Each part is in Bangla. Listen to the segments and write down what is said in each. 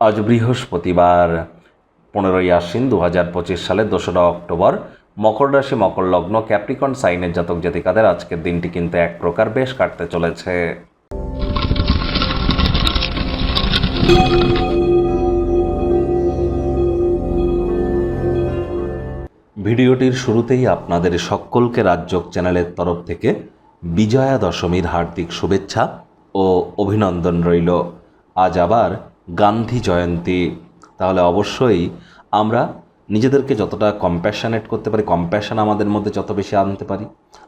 আজ বৃহস্পতিবার, পনেরোই আশ্বিন দু হাজার পঁচিশ সালের দোসরা অক্টোবর। মকর রাশি, মকর লগ্ন, ক্যাপ্রিকন, সাইনের জাতক জাতিকাদের আজকের দিনটি কিন্তু এক প্রকার বেশ কাটতে চলেছে। ভিডিওটির শুরুতেই আপনাদের সকলকে রাজ্যক চ্যানেলের তরফ থেকে বিজয়া দশমীর হার্দিক শুভেচ্ছা ও অভিনন্দন রইল। আজ আবার গান্ধী জয়ন্তী, তাহলে অবশ্যই আমরা নিজেদেরকে যতটা কম্প্যাশনেট করতে পারি কম্প্যাশন আমাদের মধ্যে যত বেশি আনতে পারি,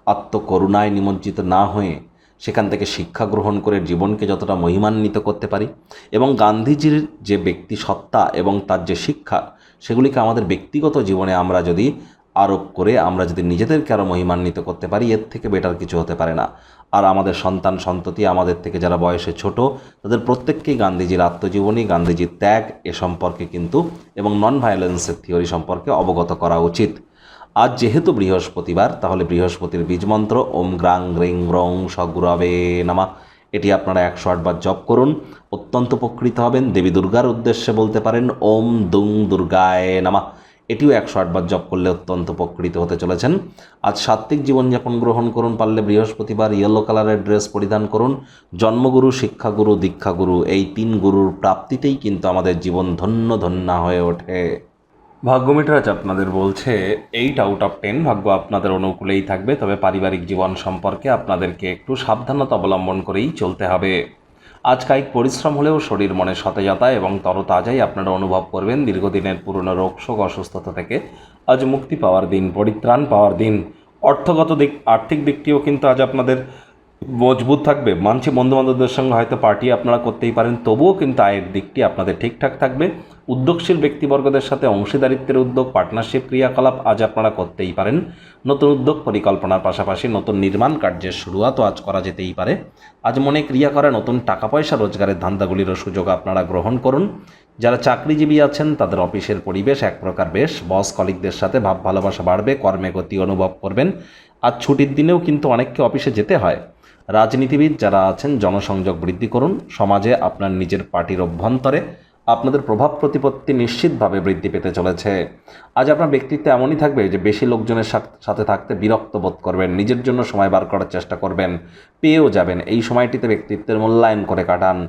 আত্মকরুণায় নিমজ্জিত না হয়ে সেখান থেকে শিক্ষা গ্রহণ করে জীবনকে যতটা মহিমান্বিত করতে পারি এবং গান্ধীজির যে ব্যক্তি সত্তা এবং তার যে শিক্ষা, সেগুলিকে আমাদের ব্যক্তিগত জীবনে আমরা যদি আরোপ করে আমরা যদি নিজেদেরকে আরও মহিমান্বিত করতে পারি, এর থেকে বেটার কিছু হতে পারে না। আর আমাদের সন্তান সন্ততি আমাদের থেকে যারা বয়সে ছোট, তাদের প্রত্যেককেই গান্ধীজির আত্মজীবনী, গান্ধীজির ত্যাগ এ সম্পর্কে কিন্তু এবং নন ভায়োলেন্সের থিওরি সম্পর্কে অবগত করা উচিত। আজ যেহেতু বৃহস্পতিবার, তাহলে বৃহস্পতির বীজমন্ত্র ওম গ্রাং গ্রিং রং সগুরবে নামা। এটি আপনারা একশো আটবার জপ করুন, অত্যন্ত উপকৃত হবেন। দেবী দুর্গার উদ্দেশ্যে বলতে পারেন, ওম দুং দুর্গায় নামা। এটিও একশো আটবার জপ করলে অত্যন্ত উপকৃত হতে চলেছেন। আজ সাত্ত্বিক জীবনযাপন গ্রহণ করুন পারলে বৃহস্পতিবার ইয়েলো কালারের ড্রেস পরিধান করুন। জন্মগুরু, শিক্ষাগুরু, দীক্ষাগুরু এই তিন গুরুর প্রাপ্তিতেই কিন্তু আমাদের জীবন ধন্য ধন্যা হয়ে ওঠে। ভাগ্যমিটার আজ আপনাদের বলছে এইট আউট অফ টেন ভাগ্য আপনাদের অনুকূলেই থাকবে, তবে পারিবারিক জীবন সম্পর্কে আপনাদেরকে একটু সাবধানতা অবলম্বন করেই চলতে হবে। আজ কায়িক পরিশ্রম হলেও শরীর মনে সতেজতা এবং তরতাজাই আপনারা অনুভব করবেন দীর্ঘদিনের পুরনো রোগ, শোক, অসুস্থতা থেকে। আজ মুক্তি পাওয়ার দিন, পরিত্রাণ পাওয়ার দিন। অর্থগত দিক, আর্থিক দিকটিও কিন্তু আজ আপনাদের মজবুত থাকবে। মানছি বন্ধু বান্ধবদের সঙ্গে হয়তো পার্টি আপনারা করতেই পারেন, তবুও কিন্তু আয়ের দিকটি আপনাদের ঠিকঠাক থাকবে। উদ্যোগশীল ব্যক্তিবর্গদের সাথে অংশীদারিত্বের উদ্যোগ পার্টনারশিপ ক্রিয়াকলাপ আজ আপনারা করতেই পারেন। নতুন উদ্যোগ পরিকল্পনার পাশাপাশি নতুন নির্মাণ কার্যের শুরুয়াতও আজ করা যেতেই পারে। আজ মনে ক্রিয়া করে নতুন টাকা পয়সা রোজগারের ধান্দাগুলিরও সুযোগ আপনারা গ্রহণ করুন। যারা চাকরিজীবী আছেন, তাদের অফিসের পরিবেশ এক প্রকার বেশ। বস কলিকদের সাথে ভাব ভালোবাসা বাড়বে, কর্মে গতি অনুভব করবেন। আর ছুটির দিনেও কিন্তু অনেককে অফিসে যেতে হয়। রাজনীতিবিদ যারা আছেন, জনসংযোগ বৃদ্ধি করুন। সমাজে আপনার নিজের পার্টির অভ্যন্তরে আপনাদের প্রভাব প্রতিপত্তি নিশ্চিতভাবে বৃদ্ধি পেতে চলেছে। আজ আপনার ব্যক্তিত্ব এমনই থাকবে যে বেশি লোকজনের সাথ- থাকতে বিরক্ত বোধ করবেন, নিজের জন্য সময় বার করার চেষ্টা করবেন, পেয়েও যাবেন। এই সময়টিতে ব্যক্তিত্বের মূল্যায়ন করে কাটান।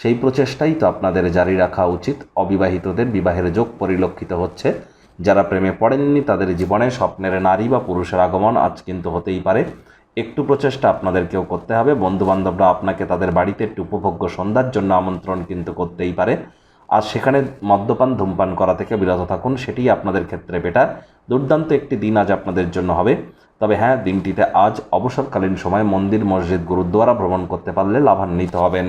সেই প্রচেষ্টাই তো আপনাদের জারি রাখা উচিত। অবিবাহিতদের বিবাহের যোগ পরিলক্ষিত হচ্ছে। যারা প্রেমে পড়েননি, তাদের জীবনে স্বপ্নের নারী বা পুরুষের আগমন আজ কিন্তু হতেই পারে। একটু প্রচেষ্টা আপনাদেরকেও করতে হবে। বন্ধুবান্ধবরা আপনাকে তাদের বাড়িতে একটু উপভোগ্য সন্ধ্যার জন্য আমন্ত্রণ কিন্তু করতেই পারে। আর সেখানে মদ্যপান, ধূমপান করা থেকে বিরত থাকুন সেটি আপনাদের ক্ষেত্রে বেটার দুর্দান্ত একটি দিন আজ আপনাদের জন্য হবে। তবে হ্যাঁ দিনটিতে আজ অবসরকালীন সময় মন্দির, মসজিদ, গুরুদ্বারা ভ্রমণ করতে পারলে লাভান্বিত হবেন।